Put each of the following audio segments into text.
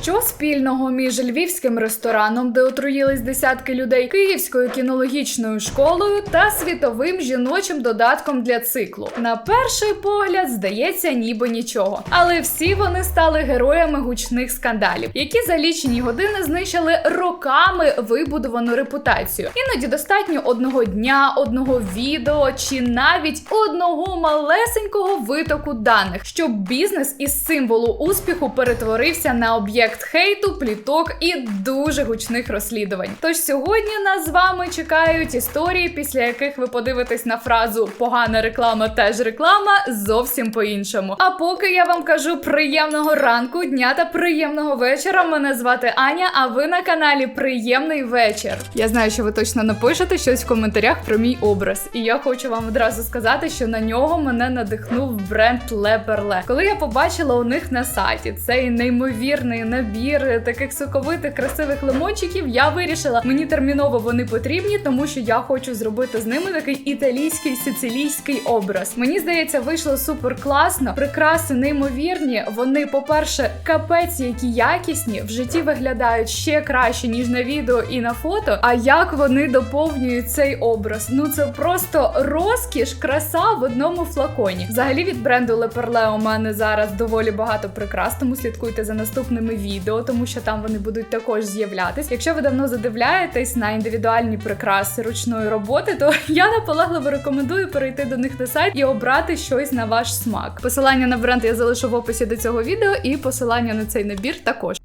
Що спільного між львівським рестораном, де отруїлись десятки людей, київською кінологічною школою та світовим жіночим додатком для циклу? На перший погляд здається, ніби нічого. Але всі вони стали героями гучних скандалів, які за лічені години знищили роками вибудовану репутацію. Іноді достатньо одного дня, одного відео чи навіть одного малесенького витоку даних, щоб бізнес із символу успіху перетворився на об'єкт хейту, пліток і дуже гучних розслідувань. Тож сьогодні нас з вами чекають історії, після яких ви подивитесь на фразу погана реклама теж реклама зовсім по-іншому. А поки я вам кажу приємного ранку, дня та приємного вечора. Мене звати Аня, а ви на каналі Приємний вечір. Я знаю, що ви точно напишете щось в коментарях про мій образ, і я хочу вам одразу сказати, що на нього мене надихнув бренд Леперле. Коли я побачила у них на сайті цей неймовірний набір таких соковитих красивих лимончиків, я вирішила, мені терміново вони потрібні, тому що я хочу зробити з ними такий італійський сицилійський образ. Мені здається, вийшло супер класно. Прикраси неймовірні. Вони, по-перше, капець, які якісні в житті виглядають ще краще ніж на відео і на фото. А як вони доповнюють цей образ? Ну це просто розкіш, краса в одному флаконі. Взагалі від бренду Leperle у мене зараз доволі багато прикрас, тому слідкуйте за наступними відео, тому що там вони будуть також з'являтись. Якщо ви давно задивляєтесь на індивідуальні прикраси ручної роботи, то я наполегливо рекомендую перейти до них на сайт і обрати щось на ваш смак. Посилання на бренд я залишу в описі до цього відео, і посилання на цей набір також.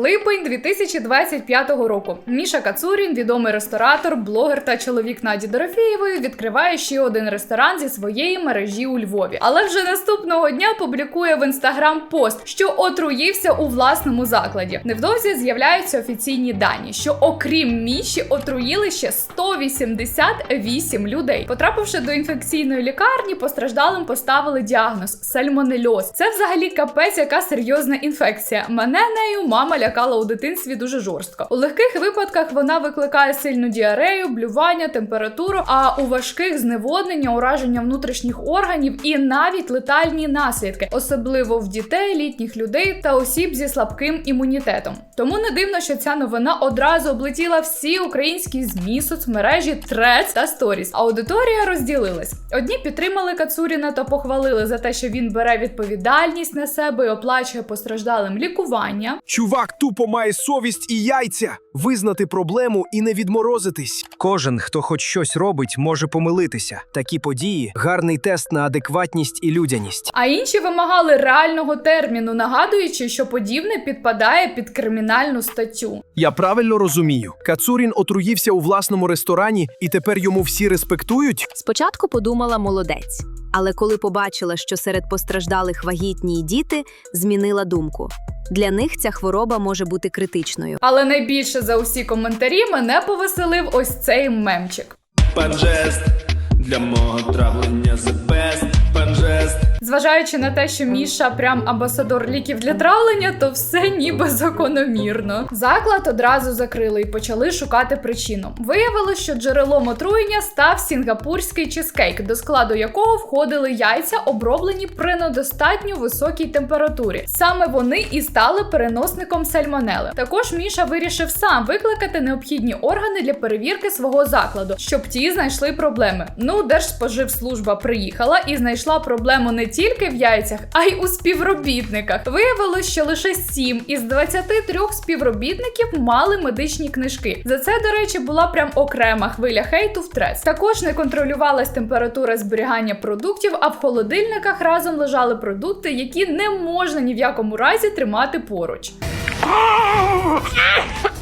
Липень 2025 року. Міша Кацурін, відомий ресторатор, блогер та чоловік Наді Дорофєєвої, відкриває ще один ресторан зі своєї мережі у Львові. Але вже наступного дня публікує в інстаграм пост, що отруївся у власному закладі. Невдовзі з'являються офіційні дані, що окрім Міші отруїли ще 188 людей. Потрапивши до інфекційної лікарні, постраждалим поставили діагноз сальмонельоз. Це взагалі капець, яка серйозна інфекція. Мене нею мама лякала у дитинстві дуже жорстко. У легких випадках вона викликає сильну діарею, блювання, температуру, а у важких зневоднення, ураження внутрішніх органів і навіть летальні наслідки, особливо в дітей, літніх людей та осіб зі слабким імунітетом. Тому не дивно, що ця новина одразу облетіла всі українські змі, соцмережі, трец та сторіс. Аудиторія розділилась. Одні підтримали Кацуріна та похвалили за те, що він бере відповідальність на себе і оплачує постраждалим лікування. Чувак тупо має совість і яйця визнати проблему і не відморозитись. Кожен, хто хоч щось робить, може помилитися. Такі події гарний тест на адекватність і людяність. А інші вимагали реального терміну, нагадуючи, що подібне підпадає під кримінальну статтю. Я правильно розумію. Кацурін отруївся у власному ресторані, і тепер йому всі респектують. Спочатку подумала молодець, але коли побачила, що серед постраждалих вагітні й діти, змінила думку. Для них ця хвороба може бути критичною. Але найбільше за усі коментарі мене повеселив ось цей мемчик. Панжест для мого травлення the best Панжест Зважаючи на те, що Міша прям амбасадор ліків для травлення, то все ніби закономірно. Заклад одразу закрили і почали шукати причину. Виявилось, що джерелом отруєння став сінгапурський чизкейк, до складу якого входили яйця, оброблені при недостатньо високій температурі. Саме вони і стали переносником сальмонели. Також Міша вирішив сам викликати необхідні органи для перевірки свого закладу, щоб ті знайшли проблеми. Ну, Держспоживслужба приїхала і знайшла проблему не тільки в яйцях, а й у співробітниках. Виявилось, що лише 7 із 23 співробітників мали медичні книжки. За це, до речі, була прям окрема хвиля хейту в трес. Також не контролювалась температура зберігання продуктів, а в холодильниках разом лежали продукти, які не можна ні в якому разі тримати поруч.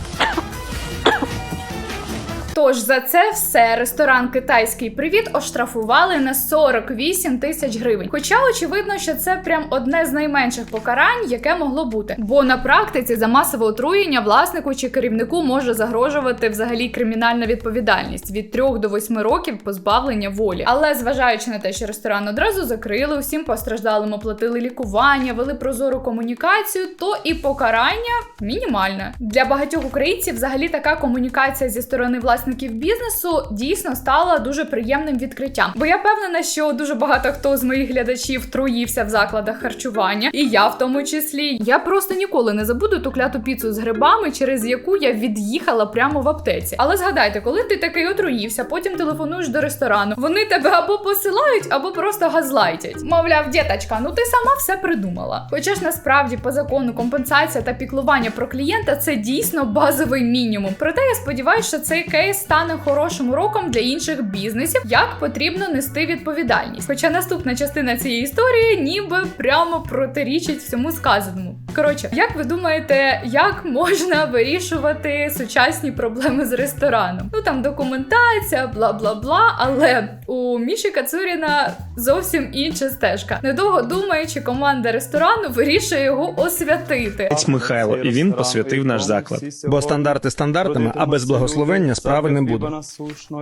Тож за це все ресторан Китайський Привіт оштрафували на 48 тисяч гривень. Хоча очевидно, що це прям одне з найменших покарань, яке могло бути. Бо на практиці за масове отруєння власнику чи керівнику може загрожувати взагалі кримінальна відповідальність від 3 до 8 років позбавлення волі. Але зважаючи на те, що ресторан одразу закрили, усім постраждалим оплатили лікування, вели прозору комунікацію, то і покарання мінімальне. Для багатьох українців взагалі така комунікація зі сторони власників власників бізнесу дійсно стала дуже приємним відкриттям. Бо я впевнена, що дуже багато хто з моїх глядачів труївся в закладах харчування, і я в тому числі. Я просто ніколи не забуду ту кляту піцу з грибами, через яку я від'їхала прямо в аптеці. Але згадайте, коли ти такий отруївся, потім телефонуєш до ресторану, вони тебе або посилають, або просто газлайтять. Мовляв, діточка, ну ти сама все придумала. Хоча ж насправді по закону компенсація та піклування про клієнта це дійсно базовий мінімум. Проте я сподіваюся, що цей кейс стане хорошим уроком для інших бізнесів, як потрібно нести відповідальність. Хоча наступна частина цієї історії ніби прямо протирічить всьому сказаному. Коротше, як ви думаєте, як можна вирішувати сучасні проблеми з рестораном? Ну там документація, бла бла бла. Але у Міші Кацуріна зовсім інша стежка. Недовго думаючи, команда ресторану вирішує його освятити. Михайло, і він посвятив наш заклад. Бо стандарти стандартами, а без благословення справи не буде.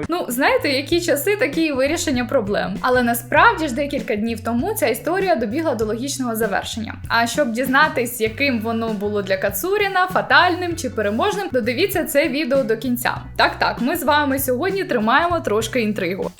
Ну, знаєте, які часи, такі і вирішення проблем. Але насправді ж декілька днів тому ця історія добігла до логічного завершення. А щоб дізнатись, яким воно було для Кацуріна, фатальним чи переможним, додивіться це відео до кінця. Так, так, ми з вами сьогодні тримаємо трошки інтригу.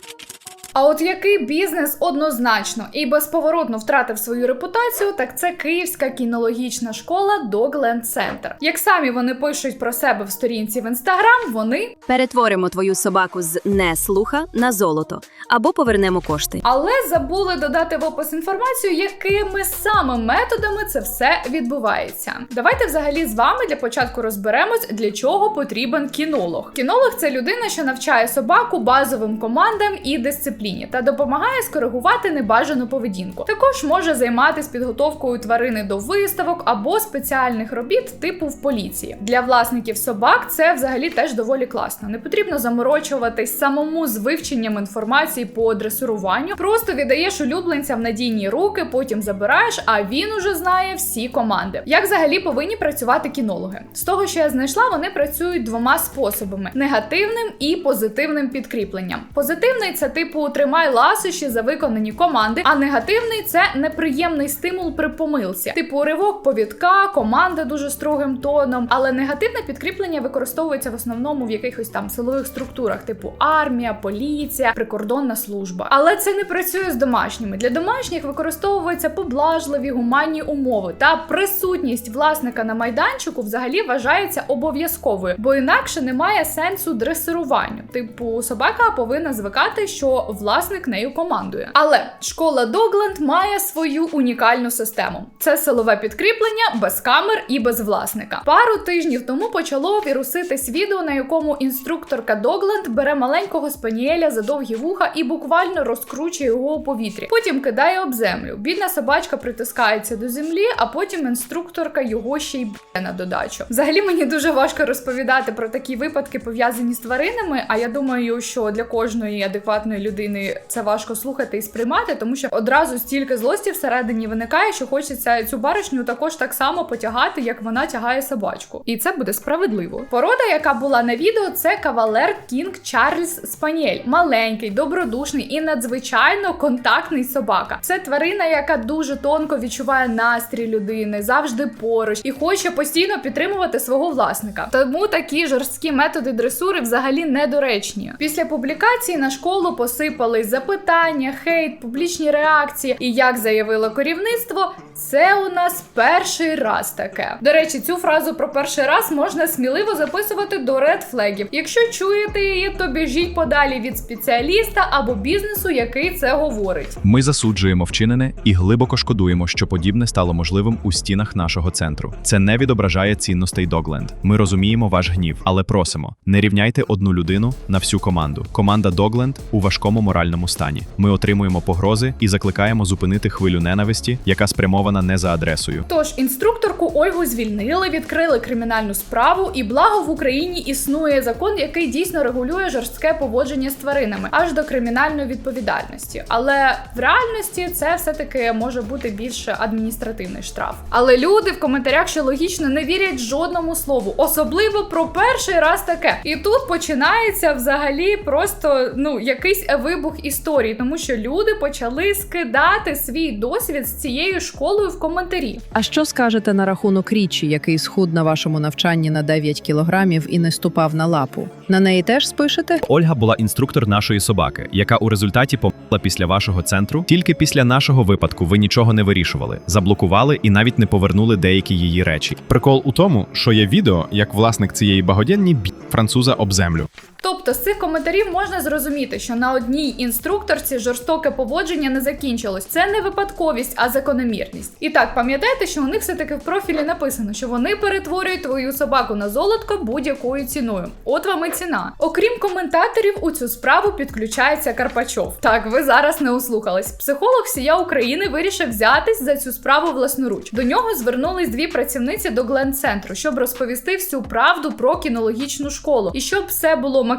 А от який бізнес однозначно і безповоротно втратив свою репутацію, так це Київська кінологічна школа Dogland Center. Як самі вони пишуть про себе в сторінці в інстаграм, вони Перетворимо твою собаку з не слуха на золото або повернемо кошти. Але забули додати в опис інформацію, якими саме методами це все відбувається. Давайте взагалі з вами для початку розберемось, для чого потрібен кінолог. Кінолог це людина, що навчає собаку базовим командам і дисципліні та допомагає скоригувати небажану поведінку. Також може займатися підготовкою тварини до виставок або спеціальних робіт, типу в поліції. Для власників собак це взагалі теж доволі класно. Не потрібно заморочуватись самому з вивченням інформації по дресуруванню. Просто віддаєш улюбленця в надійні руки, потім забираєш, а він уже знає всі команди. Як взагалі повинні працювати кінологи? З того, що я знайшла, вони працюють двома способами: негативним і позитивним підкріпленням. Позитивний це типу тримай ласощі за виконані команди, а негативний це неприємний стимул при помилці, типу ривок повідка, команда дуже строгим тоном. Але негативне підкріплення використовується в основному в якихось там силових структурах, типу армія, поліція, прикордонна служба. Але це не працює з домашніми. Для домашніх використовуються поблажливі гуманні умови та присутність власника на майданчику взагалі вважається обов'язковою, бо інакше немає сенсу дресируванню. Типу, собака повинна звикати, що власник нею командує. Але школа Догленд має свою унікальну систему: це силове підкріплення без камер і без власника. Пару тижнів тому почало віруситись відео, на якому інструкторка Догленд бере маленького спаніеля за довгі вуха і буквально розкручує його у повітрі. Потім кидає об землю. Бідна собачка притискається до землі, а потім інструкторка його ще й б'є на додачу. Взагалі мені дуже важко розповідати про такі випадки пов'язані з тваринами. А я думаю, що для кожної адекватної людини це важко слухати і сприймати, тому що одразу стільки злості всередині виникає, що хочеться цю баришню також так само потягати, як вона тягає собачку. І це буде справедливо. Порода, яка була на відео, це кавалер Кінг Чарльз Спаніель. Маленький, добродушний і надзвичайно контактний собака. Це тварина, яка дуже тонко відчуває настрій людини, завжди поруч і хоче постійно підтримувати свого власника. Тому такі жорсткі методи дресури взагалі недоречні. Після публікації на школу посипались запитання, хейт, публічні реакції. І як заявило керівництво, це у нас перший раз таке. До речі, цю фразу про перший раз можна сміливо записувати до редфлегів. Якщо чуєте її, то біжіть подалі від спеціаліста або бізнесу, який це говорить. Ми засуджуємо вчинене і глибоко шкодуємо, що подібне стало можливим у стінах нашого центру. Це не відображає цінностей Догленд. Ми розуміємо ваш гнів, але просимо: не рівняйте одну людину на всю команду. Команда Догленд у важкому моральному стані. Ми отримуємо погрози і закликаємо зупинити хвилю ненависті, яка спрямована не за адресою. Тож інструкторку Ольгу звільнили, відкрили кримінальну справу, і благо в Україні існує закон, який дійсно регулює жорстке поводження з тваринами аж до кримінальної відповідальності. Але в реальності це все-таки може бути більше адміністративний штраф. Але люди в коментарях, що логічно, не вірять жодному слову, особливо про перший раз таке. І тут починається взагалі просто ну якийсь вибух історії, тому що люди почали скидати свій досвід з цією школою в коментарі. А що скажете на рахунок річі, який схуд на вашому навчанні на 9 кілограмів і не ступав на лапу? На неї теж спишете? Ольга була інструктор нашої собаки, яка у результаті померла після вашого центру. Тільки після нашого випадку ви нічого не вирішували, заблокували і навіть не повернули деякі її речі. Прикол у тому, що є відео, як власник цієї багодєнні б'є француза об землю. Тобто з цих коментарів можна зрозуміти, що на одній інструкторці жорстоке поводження не закінчилось. Це не випадковість, а закономірність. І так, пам'ятайте, що у них все-таки в профілі написано, що вони перетворюють твою собаку на золотко будь-якою ціною. От вам і ціна. Окрім коментаторів, у цю справу підключається Карпачов. Так, ви зараз не услухались. Психолог всія України вирішив взятись за цю справу власноруч. До нього звернулись дві працівниці до Гленцентру, щоб розповісти всю правду про кінологічну школу. І щоб все було максимально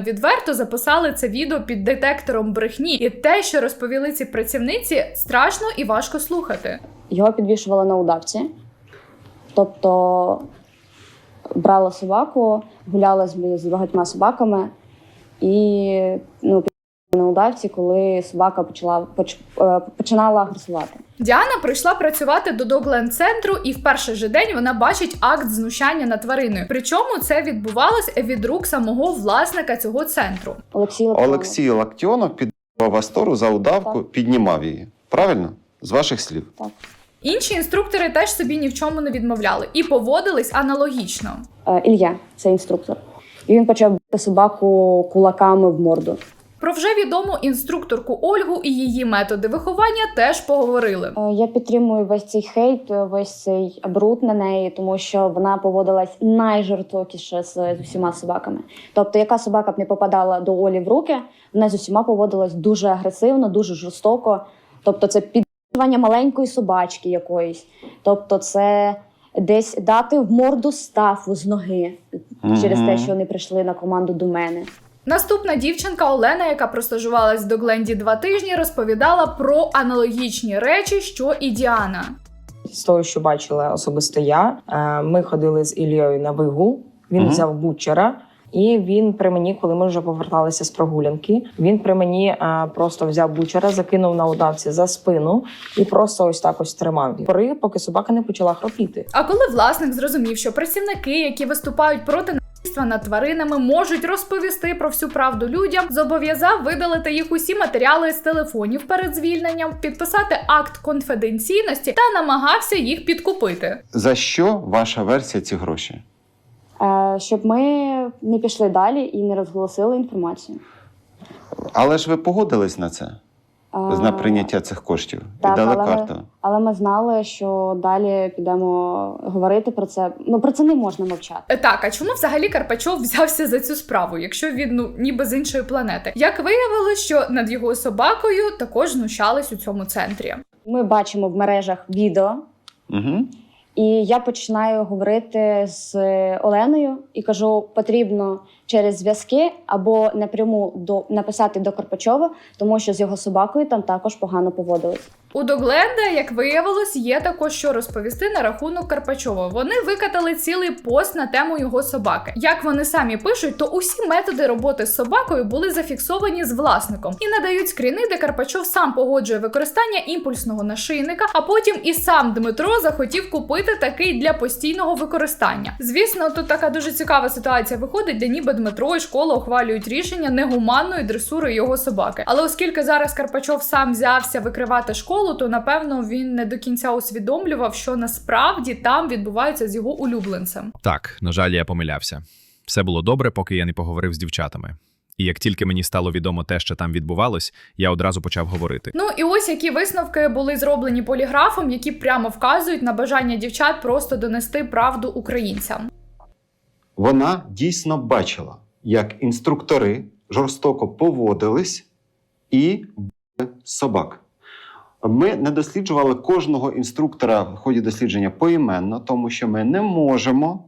відверто, записали це відео під детектором брехні. І те, що розповіли ці працівниці, страшно і важко слухати. Його підвішували на удавці. Тобто брала собаку, гуляла з, багатьма собаками і ну, на удавці, коли собака почала, поч, е, починала агресувати. Діана прийшла працювати до Догленд-центру, і в перший же день вона бачить акт знущання над твариною. Причому це відбувалось від рук самого власника цього центру. Олексій Латвинов. Олексій Лактіонов підбивав Астору за удавку, Так. піднімав її. Правильно? З ваших слів. Так. Інші інструктори теж собі ні в чому не відмовляли і поводились аналогічно. Е, Ілля, це інструктор. І він почав бити собаку кулаками в морду. Про вже відому інструкторку Ольгу і її методи виховання теж поговорили. Е, Я підтримую весь цей хейт, е, весь цей бруд на неї, тому що вона поводилась найжорстокіше з, з усіма собаками. Тобто, яка собака б не попадала до Олі в руки, вона з усіма поводилась дуже агресивно, дуже жорстоко. Тобто, це підвищування маленької собачки якоїсь. Тобто, це десь дати в морду стафу з ноги через те, що вони прийшли на команду до мене. Наступна дівчинка Олена, яка простажувалась до Гленді два тижні, розповідала про аналогічні речі, що і Діана. з того, що бачила особисто я, е, ми ходили з Ілією на вигул. Він Мгм. взяв бучера. І він при мені, коли ми вже поверталися з прогулянки, він при мені е, просто взяв бучера, закинув на удавці за спину і просто ось так ось тримав. Пори, поки собака не почала хропіти. А коли власник зрозумів, що працівники, які виступають проти насильства над тваринами, можуть розповісти про всю правду людям, зобов'язав видалити їх усі матеріали з телефонів перед звільненням, підписати акт конфіденційності та намагався їх підкупити. За що ваша версія ці гроші? Е, Щоб ми не пішли далі і не розголосили інформацію. Але ж ви погодились на це, на прийняття цих коштів так, і дала але ми- Але ми знали, що далі підемо говорити про це. Ну про це не можна мовчати. Е, Так, а чому взагалі Карпачов взявся за цю справу, якщо він ну ніби з іншої планети? Як виявилось, що над його собакою також знущались у цьому центрі. Ми бачимо в мережах відео, Угу. І я починаю говорити з Оленою і кажу, потрібно через зв'язки або напряму до написати до Карпачова, тому що з його собакою там також погано поводились. У Догленда, як виявилось, є також що розповісти на рахунок Карпачова. Вони викатали цілий пост на тему його собаки. Як вони самі пишуть, то усі методи роботи з собакою були зафіксовані з власником і надають скріни, де Карпачов сам погоджує використання імпульсного нашийника, а потім і сам Дмитро захотів купити такий для постійного використання. Звісно, тут така дуже цікава ситуація виходить, де ніби Дмитро і школа ухвалюють рішення негуманної дресури його собаки. Але оскільки зараз Карпачов сам взявся викривати школу, то напевно він не до кінця усвідомлював, що насправді там відбувається з його улюбленцем. Так, на жаль, я помилявся. Все було добре, поки я не поговорив з дівчатами. І як тільки мені стало відомо те, що там відбувалось, я одразу почав говорити. Ну і ось які висновки були зроблені поліграфом, які прямо вказують на бажання дівчат просто донести правду українцям. Вона дійсно бачила, як інструктори жорстоко поводились і собак. Ми не досліджували кожного інструктора в ході дослідження поіменно, тому що ми не можемо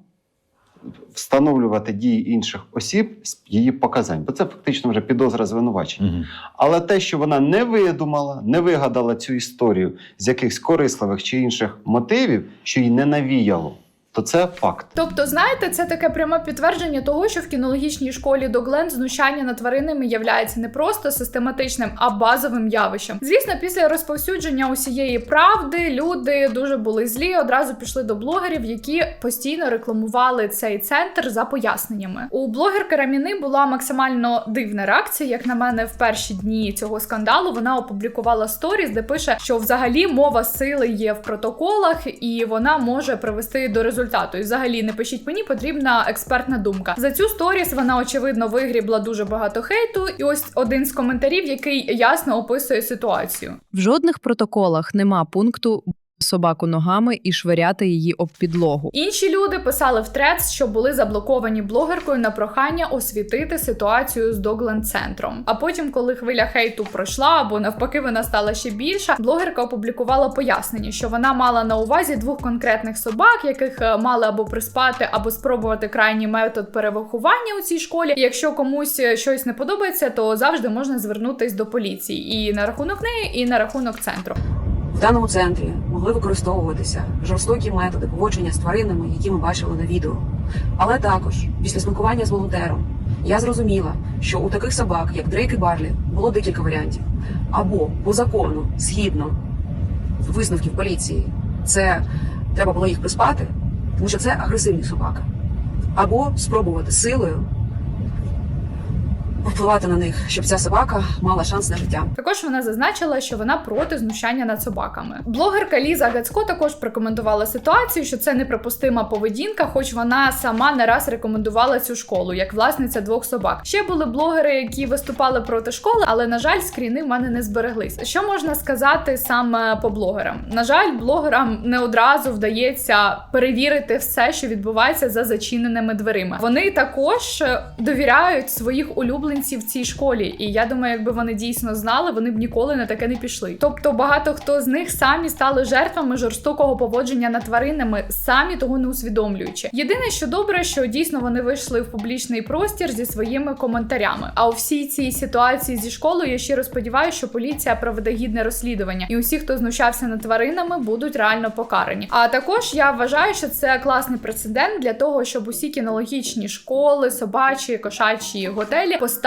встановлювати дії інших осіб з її показань, бо це фактично вже підозра звинувачення. Але те, що вона не видумала, не вигадала цю історію з якихось корисливих чи інших мотивів, що їй не навіяло то це факт. Тобто, знаєте, це таке пряме підтвердження того, що в кінологічній школі Догленд знущання над тваринами являється не просто систематичним, а базовим явищем. Звісно, після розповсюдження усієї правди люди дуже були злі, одразу пішли до блогерів, які постійно рекламували цей центр за поясненнями. У блогерки Раміни була максимально дивна реакція. Як на мене, в перші дні цього скандалу вона опублікувала сторіс, де пише, що взагалі мова сили є в протоколах, і вона може привести до результату. І взагалі не пишіть мені, потрібна експертна думка. За цю сторіс вона очевидно вигрібла дуже багато хейту. І ось один з коментарів, який ясно описує ситуацію. В жодних протоколах нема пункту «б** собаку ногами і швиряти її об підлогу. Інші люди писали в трец, що були заблоковані блогеркою на прохання освітити ситуацію з Догленд центром. А потім, коли хвиля хейту пройшла, або навпаки, вона стала ще більша, блогерка опублікувала пояснення, що вона мала на увазі двох конкретних собак, яких е, мали або приспати, або спробувати крайній метод перевиховання у цій школі. Якщо комусь е, щось не подобається, то завжди можна звернутись до поліції і на рахунок неї, і на рахунок центру. В даному центрі могли використовуватися жорстокі методи поводження з тваринами, які ми бачили на відео. Але також після спілкування з волонтером я зрозуміла, що у таких собак, як Дрейк і Барлі, було декілька варіантів. Або по закону, згідно висновків поліції, це треба було їх приспати, тому що це агресивні собаки. Або спробувати силою впливати на них, щоб ця собака мала шанс на життя. Також вона зазначила, що вона проти знущання над собаками. Блогерка Ліза Гацько також прокоментувала ситуацію, що це неприпустима поведінка, хоч вона сама не раз рекомендувала цю школу як власниця двох собак. Ще були блогери, які виступали проти школи, але на жаль, скріни в мене не збереглись. Що можна сказати саме по блогерам? На жаль, блогерам не одразу вдається перевірити все, що відбувається за зачиненими дверима. Вони також довіряють своїх улюбленців в цій школі, і я думаю, якби вони дійсно знали, вони б ніколи на таке не пішли. Тобто багато хто з них самі стали жертвами жорстокого поводження над тваринами, самі того не усвідомлюючи. Єдине, що добре, що дійсно вони вийшли в публічний простір зі своїми коментарями. А у всій цій ситуації зі школою я щиро сподіваюся, що поліція проведе гідне розслідування, і усі, хто знущався над тваринами, будуть реально покарані. А також я вважаю, що це класний прецедент для того, щоб усі кінологічні школи, собачі, кошачі готелі поставили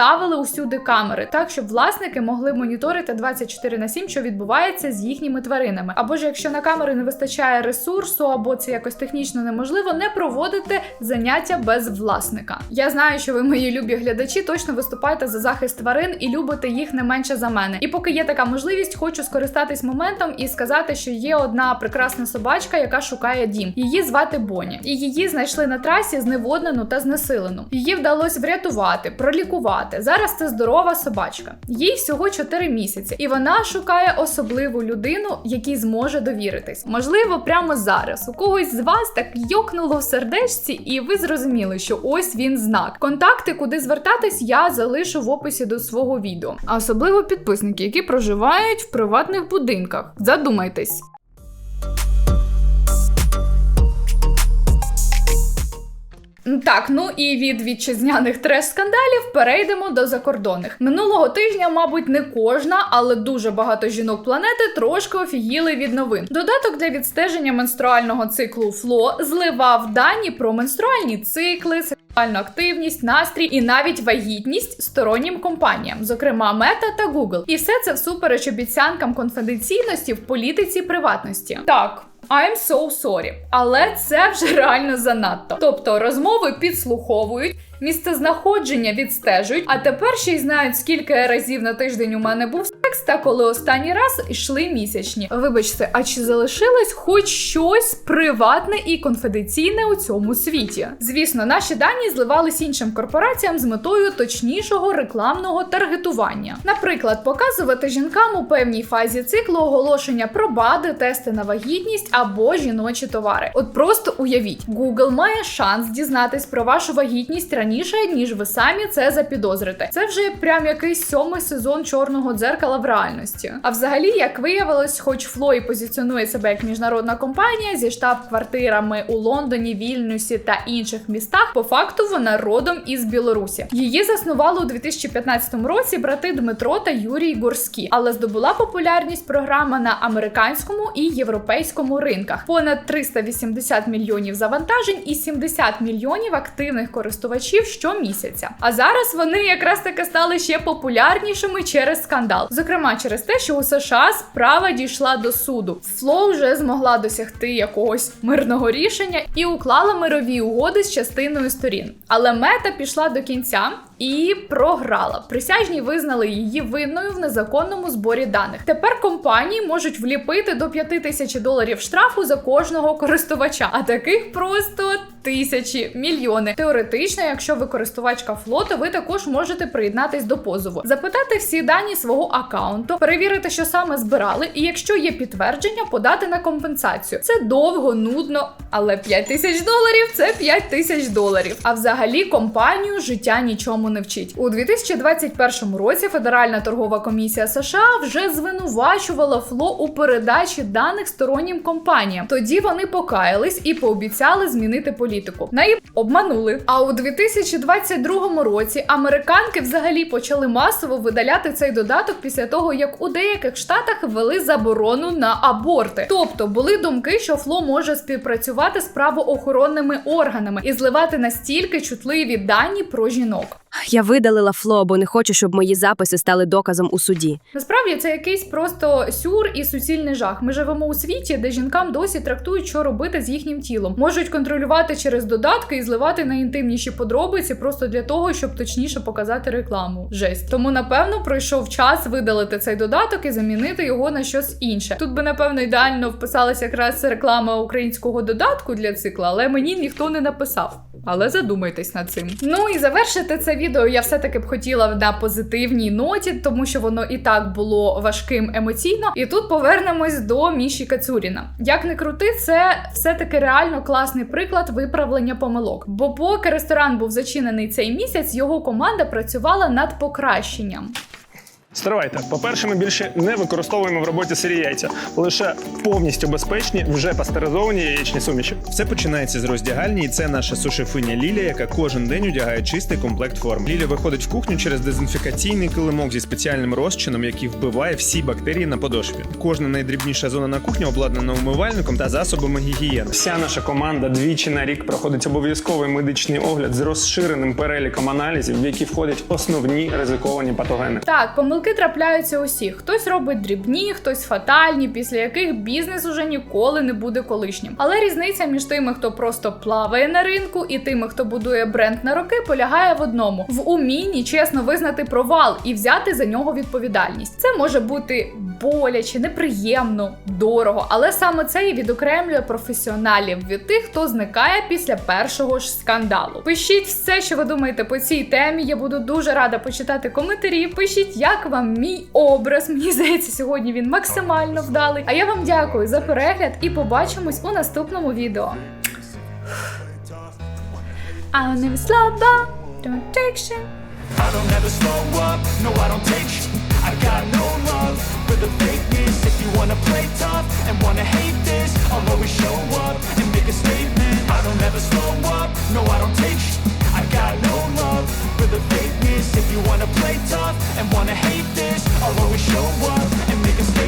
усюди камери, так щоб власники могли моніторити 24 на 7, що відбувається з їхніми тваринами. Або ж якщо на камери не вистачає ресурсу, або це якось технічно неможливо, не проводити заняття без власника. Я знаю, що ви, мої любі глядачі, точно виступаєте за захист тварин і любите їх не менше за мене. І поки є така можливість, хочу скористатись моментом і сказати, що є одна прекрасна собачка, яка шукає дім. Її звати Боня, і її знайшли на трасі зневоднену та знесилену. Її вдалося врятувати, пролікувати. Зараз це здорова собачка. Їй всього 4 місяці, і вона шукає особливу людину, якій зможе довіритись. Можливо, прямо зараз у когось з вас так йокнуло в сердечці, і ви зрозуміли, що ось він знак. Контакти, куди звертатись, я залишу в описі до свого відео. А особливо підписники, які проживають в приватних будинках. Задумайтесь. Так, ну і від вітчизняних треш-скандалів перейдемо до закордонних. Минулого тижня, мабуть, не кожна, але дуже багато жінок планети трошки офігіли від новин. Додаток для відстеження менструального циклу Фло зливав дані про менструальні цикли, сексуальну активність, настрій і навіть вагітність стороннім компаніям, зокрема Meta та Google. І все це всупереч обіцянкам конфіденційності в політиці приватності. Так. I'm so sorry. Але це вже реально занадто. Тобто розмови підслуховують, місцезнаходження відстежують, а тепер ще й знають, скільки разів на тиждень у мене був секс, та коли останній раз йшли місячні. Вибачте, а чи залишилось хоч щось приватне і конфіденційне у цьому світі? Звісно, наші дані зливались іншим корпораціям з метою точнішого рекламного таргетування. Наприклад, показувати жінкам у певній фазі циклу оголошення про БАДи, тести на вагітність або жіночі товари. От просто уявіть, Google має шанс дізнатись про вашу вагітність ніж ви самі це запідозрите. Це вже прям якийсь сьомий сезон чорного дзеркала в реальності. А взагалі, як виявилось, хоч Фло і позиціонує себе як міжнародна компанія зі штаб-квартирами у Лондоні, Вільнюсі та інших містах, по факту вона родом із Білорусі. Її заснували у 2015 році брати Дмитро та Юрій Горські, але здобула популярність програма на американському і європейському ринках. Понад 380 мільйонів завантажень і 70 мільйонів активних користувачів щомісяця. А зараз вони якраз таки стали ще популярнішими через скандал, зокрема через те, що у США справа дійшла до суду. Фло вже змогла досягти якогось мирного рішення і уклала мирові угоди з частиною сторін. Але мета пішла до кінця. І програла. Присяжні визнали її винною в незаконному зборі даних. Тепер компанії можуть вліпити до 5 тисяч доларів штрафу за кожного користувача, а таких просто тисячі, мільйони. Теоретично, якщо ви користувачка флоту, ви також можете приєднатись до позову, запитати всі дані свого аккаунту, перевірити, що саме збирали, і якщо є підтвердження, подати на компенсацію. Це довго, нудно, але 5 тисяч доларів це 5 тисяч доларів. А взагалі компанію життя нічому не вчить. У 2021 році Федеральна торгова комісія США вже звинувачувала ФЛО у передачі даних стороннім компаніям. Тоді вони покаялись і пообіцяли змінити політику. Неї обманули. А у 2022 році американки взагалі почали масово видаляти цей додаток після того, як у деяких штатах ввели заборону на аборти. Тобто були думки, що ФЛО може співпрацювати з правоохоронними органами і зливати настільки чутливі дані про жінок. Я видалила фло, бо не хочу, щоб мої записи стали доказом у суді. Насправді це якийсь просто сюр і суцільний жах. Ми живемо у світі, де жінкам досі трактують, що робити з їхнім тілом. Можуть контролювати через додатки і зливати найінтимніші подробиці просто для того, щоб точніше показати рекламу. Жесть. Тому напевно пройшов час видалити цей додаток і замінити його на щось інше. Тут би напевно ідеально вписалася якраз реклама українського додатку для цикла, але мені ніхто не написав. Але задумайтесь над цим. Ну і завершити це відео я все-таки б хотіла на позитивній ноті, тому що воно і так було важким емоційно. І тут повернемось до Міші Кацуріна. Як не крути, це все-таки реально класний приклад виправлення помилок. Бо поки ресторан був зачинений цей місяць, його команда працювала над покращенням. Стривайте. По-перше, ми більше не використовуємо в роботі сирі яйця, лише повністю безпечні, вже пастеризовані яєчні суміші. Все починається з роздягальні, і це наша сушефиня Ліля, яка кожен день одягає чистий комплект форм. Ліля виходить в кухню через дезінфекційний килимок зі спеціальним розчином, який вбиває всі бактерії на подошві. Кожна найдрібніша зона на кухні обладнана умивальником та засобами гігієни. Вся наша команда двічі на рік проходить обов'язковий медичний огляд з розширеним переліком аналізів, в які входять основні ризиковані патогени. Так, помилки трапляються усіх. Хтось робить дрібні, хтось фатальні, після яких бізнес уже ніколи не буде колишнім. Але різниця між тими, хто просто плаває на ринку, і тими, хто будує бренд на роки, полягає в одному: в умінні чесно визнати провал і взяти за нього відповідальність. Це може бути боляче, неприємно, дорого, але саме це і відокремлює професіоналів від тих, хто зникає після першого ж скандалу. Пишіть все, що ви думаєте по цій темі. Я буду дуже рада почитати коментарі. Пишіть, як вам мій образ. Мені здається, сьогодні він максимально вдалий. А я вам дякую за перегляд і побачимось у наступному відео. I don't never slow down, don't take shit. I don't ever slow up, no I don't take sh- I got no love for the fakeness If you wanna play tough and wanna hate this I'll always show up and make a statement I don't ever slow up, no I don't take sh- I got no love for the fakeness. If you wanna play tough and wanna hate this I'll always show up and make a statement.